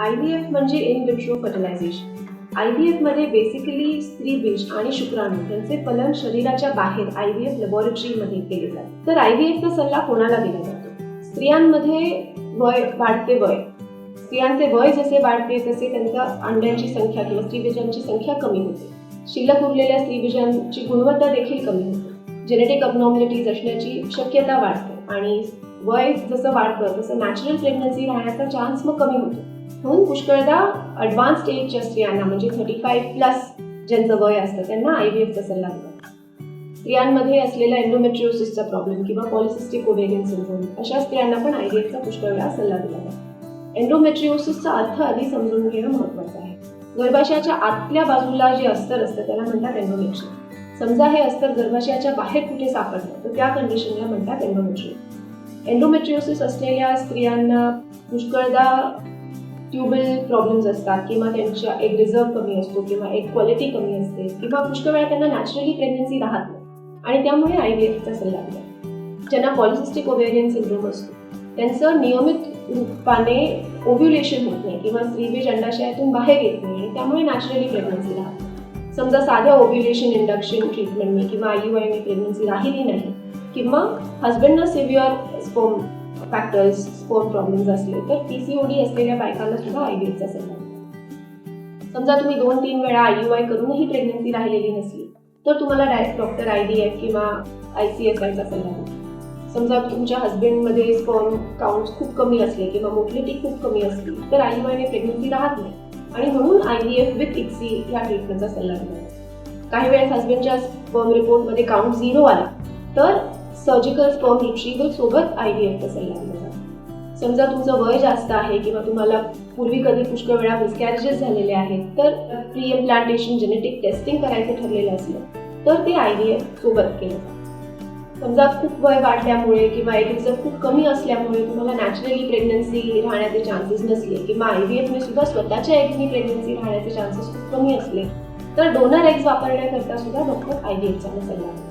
I V F म्हणजे in vitro fertilisation. I V एफमध्ये basically स्त्री बीज आणि शुक्राणू यांचे फलन शरीराच्या बाहेर आय व्ही एफ लॅबोरेटरीमध्ये केले जाते. तर आय व्ही एफचा सल्ला कोणाला दिला जातो? स्त्रियांमध्ये वय वाढते वय. स्त्रियांचे वय जसे वाढते तसे त्यांच्या अंड्यांची संख्या किंवा स्त्रीबीजांची संख्या कमी होते. शिल्लक उरलेल्या स्त्रीबीजांची गुणवत्ता देखील कमी होते. जेनेटिक अबनॉर्मलिटीज असण्याची शक्यता वाढते आणि वय जसं वाढतं तसं नॅचरल प्रेग्नन्सी राहण्याचा चान्स मग कमी होतो. म्हणून पुष्कळदा अडव्हान्स स्टेजच्या स्त्रियांना म्हणजे थर्टी फाईव्ह प्लस ज्यांचं वय असतं त्यांना आय व्ही एफचा सल्ला दिला स्त्रियांमध्ये असलेला एन्डोमेट्रिओसिसचा प्रॉब्लेम किंवा पॉलिसिस्टिक ओव्हेरियन सिंड्रोम अशा स्त्रियांना पण आय व्ही एफचा पुष्कळ वेळा सल्ला दिला जातो. एन्डोमेट्रिओसिसचा अर्थ आधी समजून घेणं महत्त्वाचं आहे. गर्भाशयाच्या आतल्या बाजूला जे अस्तर असतं त्याला म्हणतात एन्डोमेट्रिओ समजा हे अस्तर गर्भाशयाच्या बाहेर कुठे सापडलं तर त्या कंडिशनला म्हणतात एन्डोमेट्रिओ एन्डोमेट्रिओसिस असलेल्या स्त्रियांना पुष्कळदा ट्युबल प्रॉब्लेम्स असतात किंवा त्यांच्या एक रिझर्व कमी असतो किंवा एक क्वालिटी कमी असते किंवा पुष्कळ वेळा त्यांना नॅचरली प्रेग्नन्सी राहत नाही. आणि त्यामुळे आय व्ही एफचा सल्ला दिला ज्यांना पॉलिसिस्टिक ओव्हेरियन सिंड्रोम असतो त्यांचं नियमित रूपाने ओव्ह्युलेशन होत नाही किंवा स्त्रीबीज अंडाशयातून बाहेर येत नाही आणि त्यामुळे नॅचरली प्रेग्नन्सी राहते समजा साध्या ओव्ह्युलेशन इंडक्शन ट्रीटमेंटने किंवा आय यू प्रेग्नन्सी राहिली नाही किंवा हजबंडनं severe sperm factors sperm problems असले तर पी सी ओ डी असलेल्या बायकांना सुद्धा आय चा सल्ला समजा तुम्ही दोन तीन वेळा आय यू आय करूनही प्रेग्नन्सी राहिलेली नसली तर तुम्हाला direct doctor I D F किंवा आय सी एस आयचा सल्ला समजा तुमच्या हस्बंडमध्ये स्पॉन काउंट खूप कमी असले किंवा मोबिलिटी खूप कमी असली तर आय यू आयने प्रेग्नन्सी राहत नाही. आणि म्हणून I V F with ICSI या ट्रीटमेंटचा सल्ला दिला काही वेळेस हस्बंडच्या स्पर्म रिपोर्टमध्ये काउंट झिरो आला तर सर्जिकल स्पर्म रिट्रीवल सोबत आय व्ही एफचा सल्ला दिला समजा तुमचं वय जास्त आहे किंवा तुम्हाला पूर्वी कधी पुष्कळ वेळा मिसकॅरेजेस झालेले आहेत तर प्री इम्प्लांटेशन जेनेटिक टेस्टिंग करायचं ठरलेलं असलं तर ते आय व्ही एफ सोबत केलं. जातं समजा खूप वय वाढल्यामुळे किंवा एक खूप कमी असल्यामुळे तुम्हाला नॅचरली प्रेग्नन्सी राहण्याचे चान्सेस नसले किंवा आय व्ही एफने सुद्धा स्वतःच्या एगनी प्रेग्नन्सी राहण्याचे चान्सेस खूप कमी असले तर डोनर एग्ज वापरण्याकरता सुद्धा डॉक्टर आय व्ही एफचा सल्ला देतात.